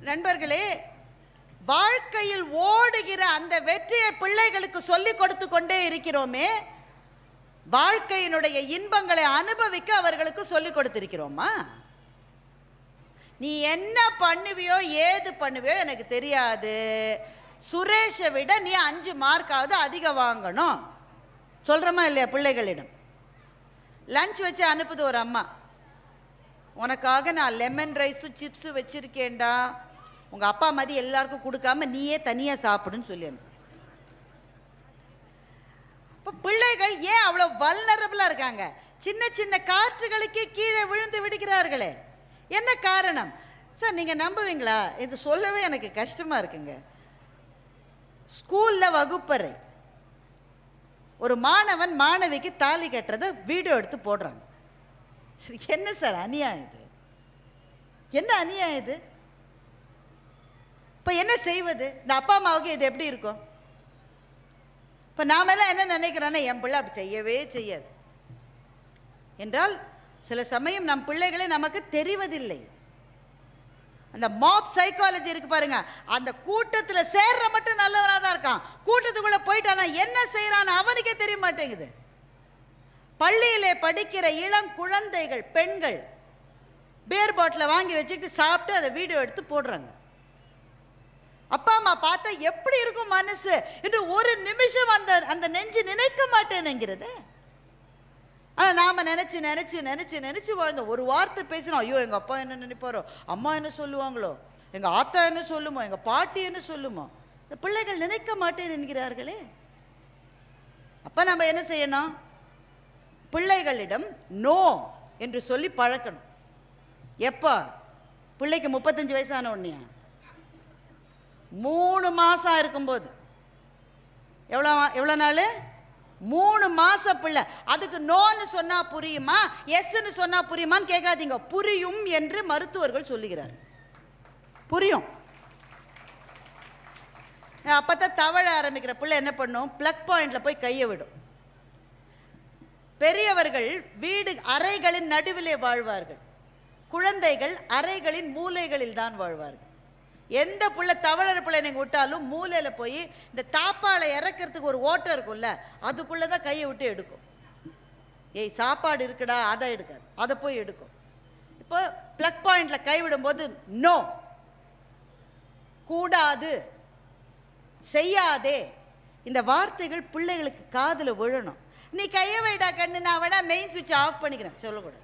நண்பர்களே வாழ்க்கையில் ஓடுகிற அந்த வெற்றியை பிள்ளைகளுக்கு சொல்லிக் கொடுத்து கொண்டே இருக்கிறோமே வாழ்க்கையினுடைய இன்பங்களை அனுபவிக்க அவர்களுக்கு சொல்லிக் கொடுத்திருக்கிறோமா? நீ என்ன பண்ணுவியோ ஏது பண்ணுவியோ எனக்கு தெரியாது. சுரேஷை விட நீ அஞ்சு மார்க்காவது அதிகம் வாங்கணும். சொல்கிறோமா இல்லையா பிள்ளைகளிடம்? லஞ்ச் வச்சு அனுப்புது ஒரு அம்மா. உனக்காக நான் லெமன் ரைஸும் சிப்ஸும் வச்சுருக்கேன்டா. உங்கள் அப்பா மாதிரி எல்லாருக்கும் கொடுக்காம நீயே தனியாக சாப்பிடுன்னு சொல்லியிருந்தேன் இப்போ பிள்ளைகள் ஏன் அவ்வளோ வல்லரபுளாக இருக்காங்க? சின்ன சின்ன காற்றுகளுக்கே கீழே விழுந்து விடுகிறார்களே. என்ன காரணம்? சார் நீங்கள் நம்புவீங்களா? இது சொல்லவே எனக்கு கஷ்டமாக இருக்குங்க. ஸ்கூலில் வகுப்பறை. ஒரு மாணவன் மாணவிக்கு தாலி கட்டுறதை வீடியோ எடுத்து போடுறாங்க. சரி என்ன சார் அநியாயம் இது? என்ன அநியாயம் இது? இப்போ என்ன செய்வது? இந்த அப்பா அம்மாவுக்கு இது எப்படி இருக்கும்? இப்போ நாமெல்லாம் என்ன நினைக்கிறோன்னா என் பிள்ளை அப்படி செய்யவே செய்யாது. என்றால் சில சமயம் நம் பிள்ளைகளை நமக்கு தெரிவதில்லை. அந்த மாப் சைக்காலஜி இருக்கு பாருங்க. அந்த கூட்டத்தில் சேர்ற மட்டும் நல்லவனாக தான் இருக்கான். கூட்டத்துக்குள்ளே போயிட்டானா என்ன செய்யறான்னு அவனுக்கே தெரிய மாட்டேங்குது. பள்ளியிலே படிக்கிற இளம் குழந்தைகள் பெண்கள் பேர் பாட்டில் வாங்கி வச்சுக்கிட்டு சாப்பிட்டு அதை வீடியோ எடுத்து போடுறாங்க. அப்பா அம்மா பார்த்தா எப்படி இருக்கும் மனசு? என்று ஒரு நிமிஷம் அந்த அந்த நெஞ்சு நினைக்க மாட்டேனுங்கிறது ஆனால் நாம் நினச்சி நினச்சி நினச்சி நினச்சி வாழ்ந்தோம் ஒரு வார்த்தை பேசினோம் ஐயோ எங்கள் அப்பா என்ன நினைப்பாரோ? அம்மா என்ன சொல்லுவாங்களோ? எங்கள் ஆத்தா என்ன சொல்லுமோ? எங்கள் பாட்டி என்ன சொல்லுமோ? இந்த பிள்ளைகள் நினைக்க மாட்டேன் என்கிறார்களே அப்போ நம்ம என்ன செய்யணும்? பிள்ளைகளிடம் நோ என்று சொல்லி பழக்கணும். எப்போ? பிள்ளைக்கு முப்பத்தஞ்சு வயசான உடனே. மூணு மாதம் இருக்கும்போது. எவ்வளோ எவ்வளோ நாள்? மூணு மாச பிள்ளை. அதுக்கு நோன்னு சொன்னா புரியுமா? எஸ்ன்னு சொன்னா புரியுமான்னு கேட்காதீங்க. புரியும் என்று மருத்துவர்கள் சொல்லுகிறார். புரியும். அப்பதான் தவழ ஆரம்பிக்கிற பிள்ளை என்ன பண்ணும்? பிளக் பாயிண்டில் போய் கையை விடும். பெரியவர்கள் வீடு அறைகளின் நடுவிலே வாழ்வார்கள். குழந்தைகள் அறைகளின் மூலைகளில் தான் வாழ்வார்கள். எந்த புள்ள தவழர் பிள்ளை நீங்கள் விட்டாலும் மூலையில் போய் இந்த தாப்பாலை இறக்கிறதுக்கு ஒரு ஓட்டம் இருக்கும்ல அதுக்குள்ளே தான் கையை விட்டு எடுக்கும். ஏய் சாப்பாடு இருக்குடா அதை எடுக்காது. அதை போய் எடுக்கும். இப்போ ப்ளக் பாயிண்டில் கை விடும்போது நோ கூடாது. செய்யாதே. இந்த வார்த்தைகள் பிள்ளைகளுக்கு காதில் விழணும். நீ கையை வைடா கண்ணு நான் வேணா மெயின் சுவிட்ச் ஆஃப் பண்ணிக்கிறேன். சொல்லக்கூடாது.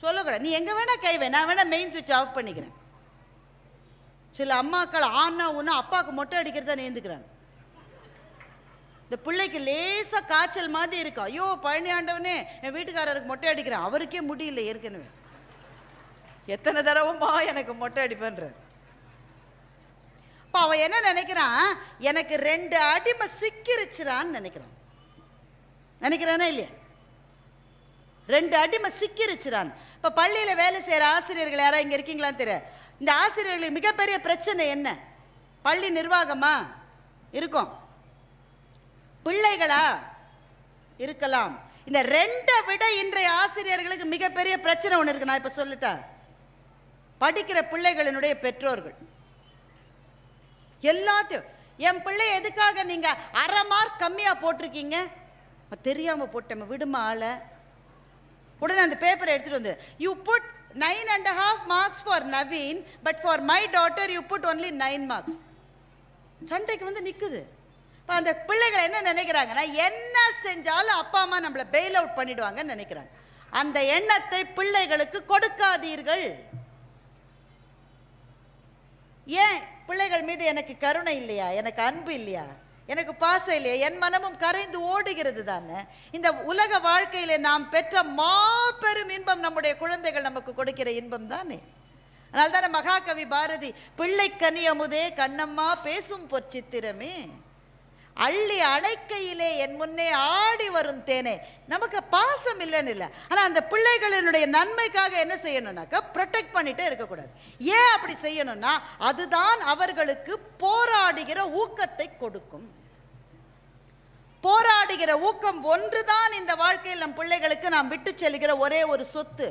சொல்லக்கூடாது. நீ எங்கே வேணா கை வை நான் வேணா மெயின் சுவிட்ச் ஆஃப் பண்ணிக்கிறேன். சில அம்மாக்கள் ஆனா ஒன்று அப்பாவுக்கு மொட்டை அடிக்கிறதா நேர்ந்துக்கிறாங்க. இந்த பிள்ளைக்கு லேசாக காய்ச்சல் மாதிரி இருக்கும் ஐயோ பழனி ஆண்டவனே என் வீட்டுக்காரருக்கு மொட்டை அடிக்கிறேன். அவருக்கே முடியல ஏற்கனவே. எத்தனை தடவைமா எனக்கு மொட்டை அடிப்பேன்றார். இப்போ அவன் என்ன நினைக்கிறான்? எனக்கு ரெண்டு அடிமை சிக்கிருச்சுறான்னு நினைக்கிறான். நினைக்கிறானா இல்லையா? ரெண்டு அடிமை சிக்கிருச்சுறான். இப்போ பள்ளியில் வேலை செய்கிற ஆசிரியர்கள் யாராவது இங்கே இருக்கீங்களான்னு தெரியும் இந்த ஆசிரியர்களுக்கு மிகப்பெரிய பிரச்சனை என்ன? பள்ளி நிர்வாகமா? இருக்கும். பிள்ளைகளா? இருக்கலாம். இந்த ரெண்டை விட இன்றைய ஆசிரியர்களுக்கு மிகப்பெரிய பிரச்சனை ஒன்று இருக்கு. நான் இப்போ சொல்லிட்டேன். படிக்கிற பிள்ளைகளினுடைய பெற்றோர்கள். எல்லாத்தையும். என் பிள்ளை எதுக்காக நீங்கள் அரை மார்க் கம்மியாக போட்டிருக்கீங்க? தெரியாமல் போட்டேன் விடுமா ஆளை? உடனே அந்த பேப்பரை எடுத்துகிட்டு வந்து you put nine and half marks for Naveen but for my daughter you put only nine marks சண்டைக்கு வந்து நிற்குது இப்போ அந்த பிள்ளைகள் என்ன நினைக்கிறாங்கன்னா என்ன செஞ்சாலும் அப்பா அம்மா நம்மளை பெயில் அவுட் பண்ணிடுவாங்கன்னு நினைக்கிறாங்க. அந்த எண்ணத்தை பிள்ளைகளுக்கு கொடுக்காதீர்கள் ஏன் எனக்கு கருணை இல்லையா? எனக்கு அன்பு இல்லையா? எனக்கு பாசம் இல்லையா? என் மனமும் கரைந்து ஓடுகிறது தானே? இந்த உலக வாழ்க்கையில நாம் பெற்ற மாபெரும் இன்பம் நம்முடைய குழந்தைகள் நமக்கு கொடுக்கிற இன்பம் தானே? அதனால தானே மகாகவி பாரதி பிள்ளை கனி அமுதே கண்ணம்மா பேசும் பொற்சித்திரமே. அள்ளி அணைக்கையிலே என் முன்னே ஆடி வரும் தேனே. நமக்கு பாசம் இல்லைன்னு இல்லை. ஆனால் அந்த பிள்ளைகளினுடைய நன்மைக்காக என்ன செய்யணும்னாக்கா ப்ரொடெக்ட் பண்ணிட்டே இருக்கக்கூடாது. ஏன் அப்படி செய்யணும்னா அதுதான் அவர்களுக்கு போராடுகிற ஊக்கத்தை கொடுக்கும். போராடுகிற ஊக்கம் ஒன்றுதான் இந்த வாழ்க்கையில் நம் பிள்ளைகளுக்கு நாம் விட்டு செல்கிற ஒரே ஒரு சொத்து.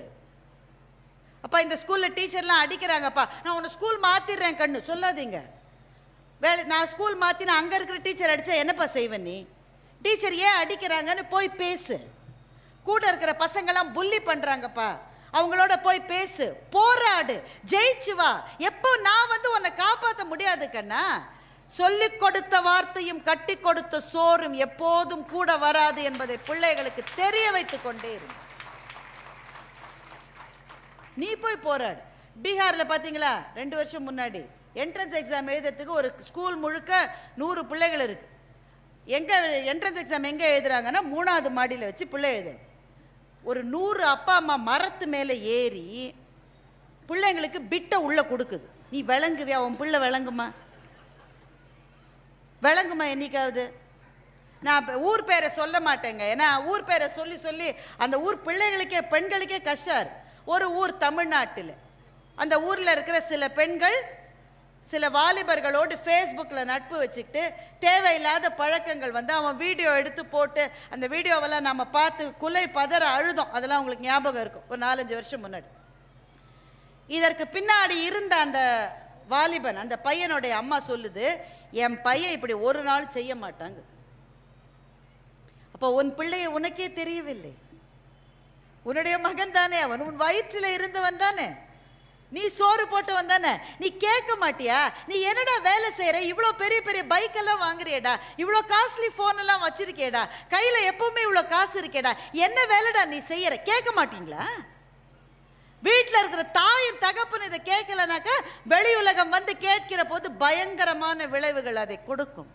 அப்பா இந்த ஸ்கூலில் டீச்சர்லாம் அடிக்கிறாங்கப்பா. நான் உன்னை ஸ்கூல் மாற்றிடுறேன் கண்ணு. சொல்லாதீங்க. வேலை நான் ஸ்கூல் மாற்றினா அங்கே இருக்கிற டீச்சர் அடித்தா என்னப்பா செய்வேன் நீ? டீச்சர் ஏன் அடிக்கிறாங்கன்னு போய் பேசு. கூட இருக்கிற பசங்கெல்லாம் புள்ளி பண்ணுறாங்கப்பா அவங்களோட போய் பேசு. போராடு. ஜெயிச்சு வா. எப்போ நான் வந்து உன்னை காப்பாற்ற முடியாது கண்ணா? சொல்லிக் கொடுத்த வார்த்தையும் கட்டி கொடுத்த சோறும் எப்போதும் கூட வராது என்பதை பிள்ளைகளுக்கு தெரிய வைத்து கொண்டே இரு. நீ போய் போராடு. பீகாரில் பார்த்தீங்களா ரெண்டு வருஷம் முன்னாடி. என்ட்ரன்ஸ் எக்ஸாம் எழுதுறதுக்கு ஒரு ஸ்கூல் முழுக்க நூறு பிள்ளைகள் இருக்குது எங்கே என்ட்ரன்ஸ் எக்ஸாம் எங்கே எழுதுகிறாங்கன்னா மூணாவது மாடியில் வச்சு பிள்ளை எழுதணும். ஒரு நூறு அப்பா அம்மா மரத்து மேலே ஏறி பிள்ளைங்களுக்கு பிட்டை உள்ளே கொடுக்குது. நீ விளங்குவியா? உன் பிள்ளை விளங்குமா? விளங்குமா என்னைக்காவது? நான் ஊர் பேரை சொல்ல மாட்டேங்க. ஏன்னா ஊர் பேரை சொல்லி சொல்லி அந்த ஊர் பிள்ளைகளுக்கே பெண்களுக்கே கஷ்டம். ஒரு ஊர் தமிழ்நாட்டில். அந்த ஊரில் இருக்கிற சில பெண்கள் சில வாலிபர்களோடு ஃபேஸ்புக்கில் நட்பு வச்சுக்கிட்டு தேவையில்லாத பழக்கங்கள் வந்து அவன் வீடியோ எடுத்து போட்டு அந்த வீடியோவெல்லாம் நம்ம பார்த்து குலை பதற அழுதோம். அதெல்லாம் உங்களுக்கு ஞாபகம் இருக்கும். ஒரு நாலஞ்சு வருஷம் முன்னாடி. இதற்கு பின்னாடி இருந்த அந்த வாலிபன் அந்த பையனுடைய அம்மா சொல்லுது என் பையன் இப்படி ஒரு நாள் செய்ய மாட்டாங்க. அப்போ உன் பிள்ளையை உனக்கே தெரியவில்லை. உன்னுடைய மகன் தானே அவன். உன் வயிற்றில் இருந்தவன் தானே நீ சோறு போட்டவன் தானே நீ கேட்க மாட்டியா? நீ என்னடா வேலை செய்கிற இவ்வளோ பெரிய பெரிய பைக்கெல்லாம் வாங்குறியடா. இவ்வளோ காஸ்ட்லி ஃபோன் எல்லாம் வச்சிருக்கேடா கையில எப்பவுமே இவ்வளோ காசு இருக்கேடா. என்ன வேலைடா நீ செய்யற? கேட்க மாட்டீங்களா? வீட்டில் இருக்கிற தாயின் தகப்பன் இதை கேட்கலனாக்கா வெளி உலகம் வந்து கேட்கிற போது பயங்கரமான விளைவுகள் அதை கொடுக்கும்.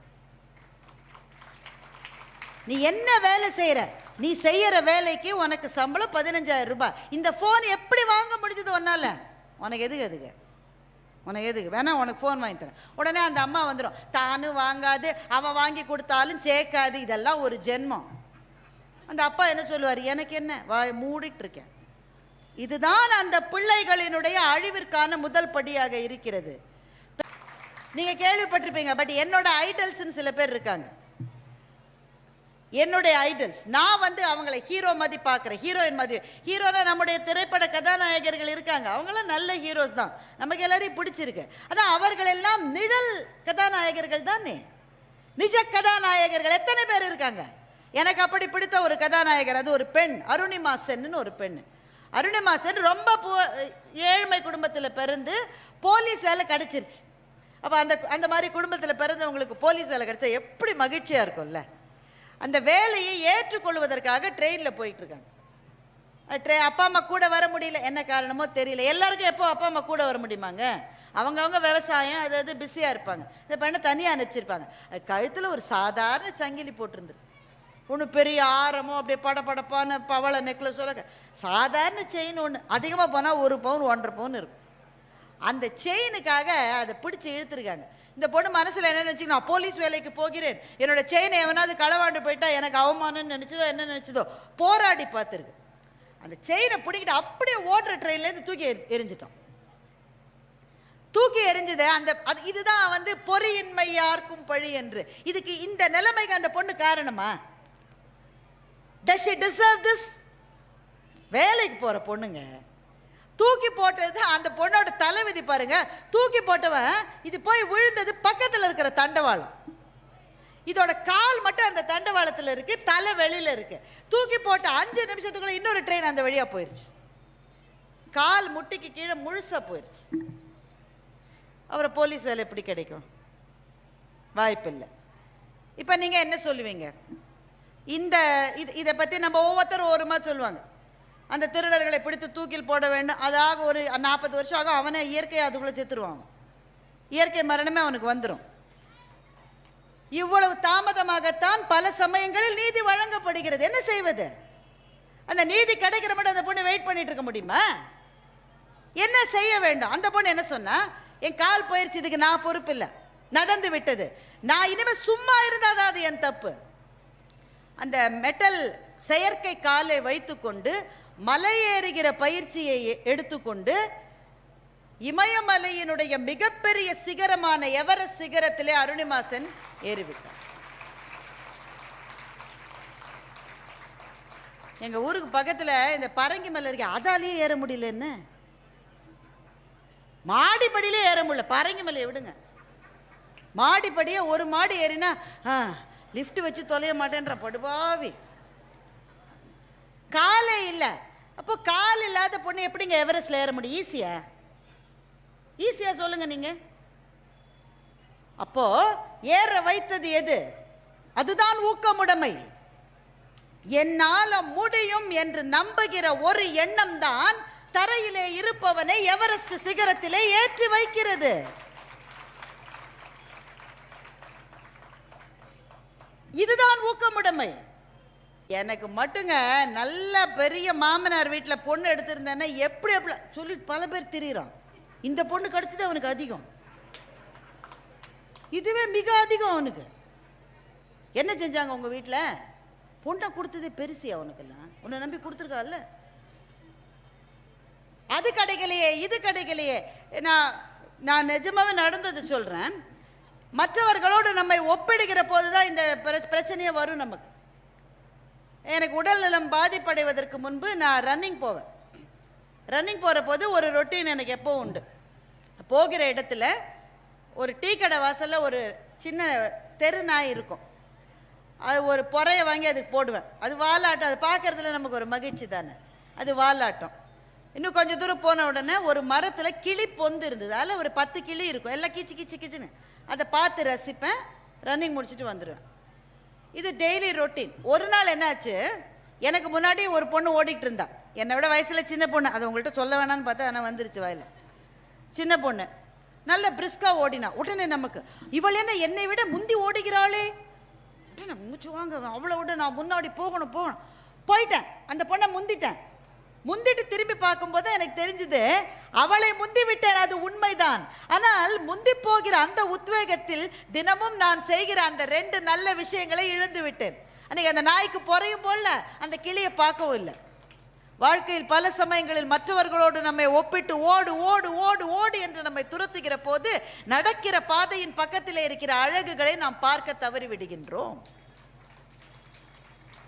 நீ என்ன வேலை செய்கிற நீ செய்யற வேலைக்கு உனக்கு சம்பளம் பதினஞ்சாயிரம் ரூபாய். இந்த ஃபோன் எப்படி வாங்க முடிஞ்சது உன்னால? உனக்கு எதுக்கு எதுக்கு உனக்கு எதுக்கு? வேணா உனக்கு ஃபோன் வாங்கி தரேன். உடனே அந்த அம்மா வந்துடும் தானும் வாங்காது அவன் வாங்கி கொடுத்தாலும் சேர்க்காது. இதெல்லாம் ஒரு ஜென்மம். அந்த அப்பா என்ன சொல்லுவார்? எனக்கு என்ன? வா மூடிட்டு இருக்கேன். இதுதான் அந்த பிள்ளைகளினுடைய அழிவிற்கான முதல் படியாக இருக்கிறது. நீங்க கேள்விப்பட்டிருப்பீங்க பட் என்னோட ஐடல்ஸ்னு சில பேர் இருக்காங்க. என்னுடைய ஐடல்ஸ் நான் வந்து அவங்கள ஹீரோ மாதிரி பார்க்குறேன். ஹீரோயின் மாதிரி. ஹீரோனா நம்முடைய திரைப்பட கதாநாயகர்கள் இருக்காங்க. அவங்களாம் நல்ல ஹீரோஸ் தான். நமக்கு எல்லாரையும் பிடிச்சிருக்கு. ஆனால் அவர்கள் எல்லாம் நிழல் கதாநாயகர்கள் தானே? நிஜ கதாநாயகர்கள். எத்தனை பேர் இருக்காங்க? எனக்கு அப்படி பிடித்த ஒரு கதாநாயகர் அது ஒரு பெண். அருணிமா சென்னு ஒரு பெண். அருணிமா சென் ரொம்ப பு ஏழ்மை குடும்பத்தில் பிறந்து போலீஸ் வேலை கிடச்சிருச்சு. அப்போ அந்த அந்த மாதிரி குடும்பத்தில் பிறந்தவங்களுக்கு போலீஸ் வேலை கிடைச்சா எப்படி மகிழ்ச்சியாக இருக்கும்ல? அந்த வேலையை ஏற்றுக்கொள்வதற்காக ட்ரெயினில் போயிட்டு இருக்காங்க. ட்ரெ அப்பா அம்மா கூட வர முடியல. என்ன காரணமோ தெரியல. எல்லாருக்கும் எப்போ அப்பா அம்மா கூட வர முடியுமாங்க? அவங்கவுங்க விவசாயம் அது அது பிஸியாக இருப்பாங்க. இந்த பையனை தனியாக அனுப்பிச்சிருப்பாங்க. அது கழுத்தில் ஒரு சாதாரண சங்கிலி போட்டிருந்துரு ஒன்று பெரிய ஆரமோ அப்படியே படபடப்பான பவள நெக்லஸ் சொல்ல சாதாரண செயின் ஒன்று அதிகமாக போனால் ஒரு பவுன் ஒன்றரை பவுன் இருக்கும். அந்த செயினுக்காக அதை பிடிச்சி இழுத்துருக்காங்க. இந்த பொண்ணு மனசில் என்ன நினச்சி நான் போலீஸ் வேலைக்கு போகிறேன். என்னோட செயினை எவனாவது களவாண்டு போயிட்டா எனக்கு அவமானம்னு நினச்சதோ என்ன நினச்சதோ போராடி பார்த்துருக்கு. அந்த செயினை பிடிக்கிட்டு அப்படியே ஓடுற ட்ரெயின்லேருந்து தூக்கி எறி- எறிஞ்சிட்டான். தூக்கி எரிஞ்சது அந்த அது இதுதான் வந்து பொறியின்மை யாருக்கும் பழி என்று. இதுக்கு இந்த நிலைமைக்கு அந்த பொண்ணு காரணமா? டஸ் இட் டிசர்வ் திஸ் வேலைக்கு போகிற பொண்ணுங்க தூக்கி போட்டது அந்த பொண்ணோட தலைவிதி பாருங்க. தூக்கி போட்டவன் இது போய் விழுந்தது பக்கத்தில் இருக்கிற தண்டவாளம். இதோட கால் மட்டும் அந்த தண்டவாளத்தில் இருக்கு தலை வெளியில இருக்கு. தூக்கி போட்ட அஞ்சு நிமிஷத்துக்குள்ள இன்னொரு ட்ரெயின் அந்த வழியா போயிருச்சு. கால் முட்டிக்கு கீழே முழுசா போயிருச்சு. அப்புறம் போலீஸ் வேலை எப்படி கிடைக்கும்? வாய்ப்பில்லை. இப்போ நீங்கள் என்ன சொல்லுவீங்க? இந்த இது இதை பற்றி நம்ம ஒவ்வொருத்தரும் ஒரு மாதிரி சொல்லுவாங்க. அந்த திருடர்களை பிடித்து தூக்கில் போட வேண்டும். அதாக ஒரு நாற்பது வருஷம் ஆகும். அவனே இயற்கையை அதுக்குள்ளே செத்துருவான் இயற்கை மரணமே அவனுக்கு வந்துடும் இவ்வளவு தாமதமாகத்தான் பல சமயங்களில் நீதி வழங்கப்படுகிறது. என்ன செய்வது? அந்த நீதி கிடைக்கிற மட்டும் அந்த பொண்ணு வெயிட் பண்ணிட்டு இருக்க முடியுமா? என்ன செய்ய வேண்டும்? அந்த பொண்ணு என்ன சொன்னா என் கால் போயிருச்சு இதுக்கு நான் பொறுப்பு இல்லை. நடந்து விட்டது. நான் இனிமேல் சும்மா இருந்தால் தான் அது என் தப்பு. அந்த மெட்டல் செயற்கை காலை வைத்துக்கொண்டு மலை ஏறுகிற பயிற்சியை எடுத்துக்கொண்டு இமயமலையினுடைய மிகப்பெரிய சிகரமான எவர சிகரத்திலே அருணிமாசன் ஏறிவிட்டார். எங்க ஊருக்கு பக்கத்தில் இந்த பரங்கி மலை இருக்கு அதாலேயே ஏற முடியலன்னு. மாடிப்படியிலே ஏற முடியல. பரங்கி மலையை விடுங்க. மாடிப்படியே ஒரு மாடி ஏறினா லிஃப்ட் வச்சு தொலைய மாட்டேன்ற படுபாவி. காலே இல்லை. அப்போ கால் இல்லாத பொண்ணு எப்படிங்க எவரெஸ்ட்ல ஏற முடியும்? ஈஸியா ஈஸியா சொல்லுங்க நீங்க. அப்போ ஏற வைத்தது எது? அதுதான் ஊக்கமுடைமை. என்னால முடியும் என்று நம்புகிற ஒரு எண்ணம் தான் தரையிலே இருப்பவனை எவரெஸ்ட் சிகரத்திலே ஏற்றி வைக்கிறது. இதுதான் ஊக்கமுடைமை. எனக்கு மட்டுங்க நல்ல பெரிய மாமனார் வீட்டில் பொண்ணு எடுத்திருந்தேன்னா எப்படி எப்படி சொல்லி பல பேர் திரியிறான். இந்த பொண்ணு கிடச்சது அவனுக்கு அதிகம். இதுவே மிக அதிகம் அவனுக்கு. என்ன செஞ்சாங்க உங்கள் வீட்டில் பொண்ணை கொடுத்தது பெருசு அவனுக்கெல்லாம். உன்னை நம்பி கொடுத்துருக்கால அது கிடைக்கலையே இது கிடைக்கலையே. நான் நான் நிஜமாகவே நடந்தது சொல்கிறேன் மற்றவர்களோடு நம்மை ஒப்பிடுகிற போது தான் இந்த பிர- பிரச்சனையே வரும் நமக்கு. எனக்கு உடல்நலம் பாதிப்படைவதற்கு முன்பு நான் ரன்னிங் போவேன். ரன்னிங் போகிற போது ஒரு ரொட்டீன் எனக்கு எப்போ உண்டு? போகிற இடத்துல ஒரு டீ கடை வாசலில் ஒரு சின்ன தெரு நாய் இருக்கும். அது ஒரு பொறையை வாங்கி அதுக்கு போடுவேன். அது வாலாட்டம். அது பார்க்குறதுல நமக்கு ஒரு மகிழ்ச்சி தானே? அது வாலாட்டம். இன்னும் கொஞ்சம் தூரம் போன உடனே ஒரு மரத்தில் கிளி பொந்து இருந்தது. அதில் ஒரு பத்து கிளி இருக்கும். எல்லாம் கிச்சு கிச்சு கிச்சுன்னு. அதை பார்த்து ரசிப்பேன். ரன்னிங் முடிச்சுட்டு வந்துடுவேன் இது டெய்லி ரொட்டீன் ஒரு நாள் என்னாச்சு? எனக்கு முன்னாடி ஒரு பொண்ணு ஓடிக்கிட்டு இருந்தா. என்னை விட வயசில் சின்ன பொண்ணு. அதை உங்கள்கிட்ட சொல்ல வேணாம்னு பார்த்தா ஆனால் வந்துருச்சு வயலில் சின்ன பொண்ணு. நல்ல பிரிஸ்காக ஓடினா. உடனே நமக்கு இவள் என்ன என்னை விட முந்தி ஓடுகிறாளே? உடனே மூச்சு வாங்க. அவ்வளோ விட. நான் முன்னாடி போகணும் போகணும். போயிட்டேன். அந்த பொண்ணை முந்திட்டேன். முந்திட்டு திரும்பி பார்க்கும்போது எனக்கு தெரிஞ்சது அவளை முந்தி விட்ட அது ஆனால் முந்தி போகிற அந்த உத்வேகத்தில் தினமும் நான் செய்கிற அந்த ரெண்டு நல்ல விஷயங்களை இழந்து விட்டேன் அன்னைக்கு அந்த நாய்க்கு பொறையும் போல அந்த கிளியை பார்க்கவும் இல்லை. வாழ்க்கையில் பல சமயங்களில் மற்றவர்களோடு நம்மை ஒப்பிட்டு ஓடு ஓடு ஓடு ஓடு என்று நம்மை துரத்துகிற போது நடக்கிற பாதையின் பக்கத்தில் இருக்கிற அழகுகளை நாம் பார்க்க தவறிவிடுகின்றோம்.